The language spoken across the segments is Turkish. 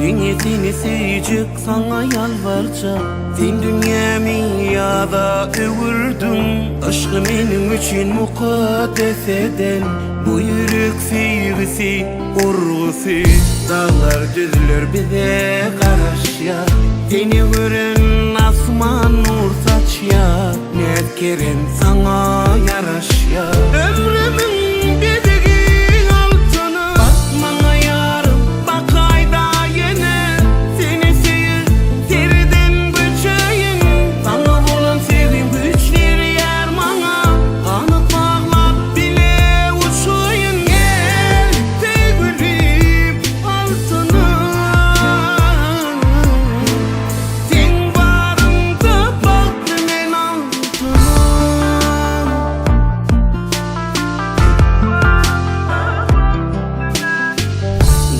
Dünyasını sevecek sana yalvaracak Sen dünyamı ya da övürdün Aşkı benim için mukaddes eden. Bu yürek sevgisi, urgusu. Dağlar düzülür bize karış ya Seni gören asman nur saç ya Netkerim sana yaraş ya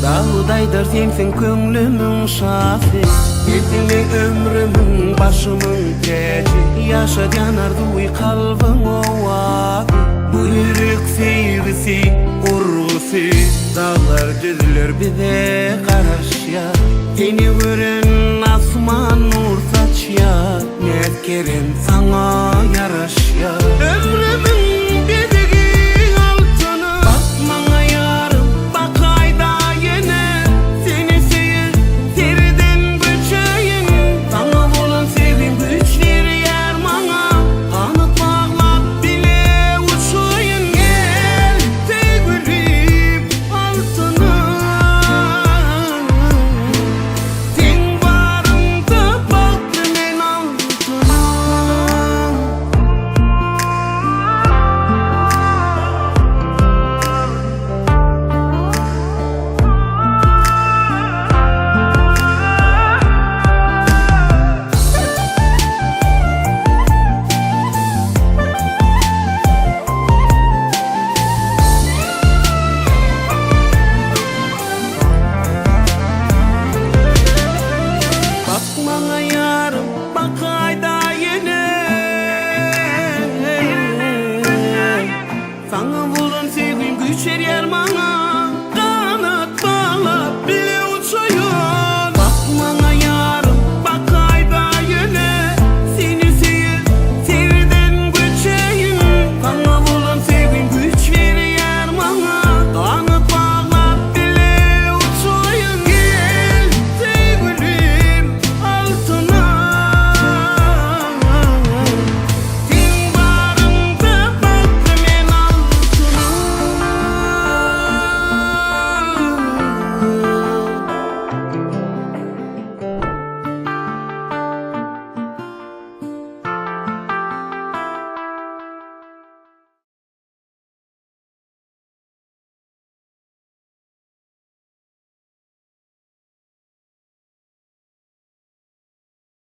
Dağdaydır sensin köngülümün şafi. Yetili ömrümün başımın teci. Yaşa yanar duy kalbim ovaki Bu yürek sevgisi urgusi Dağlar gözler bize karış ya Seni gören yanarım bak ayda yine. Sana vurun sevgim güçer yer bana.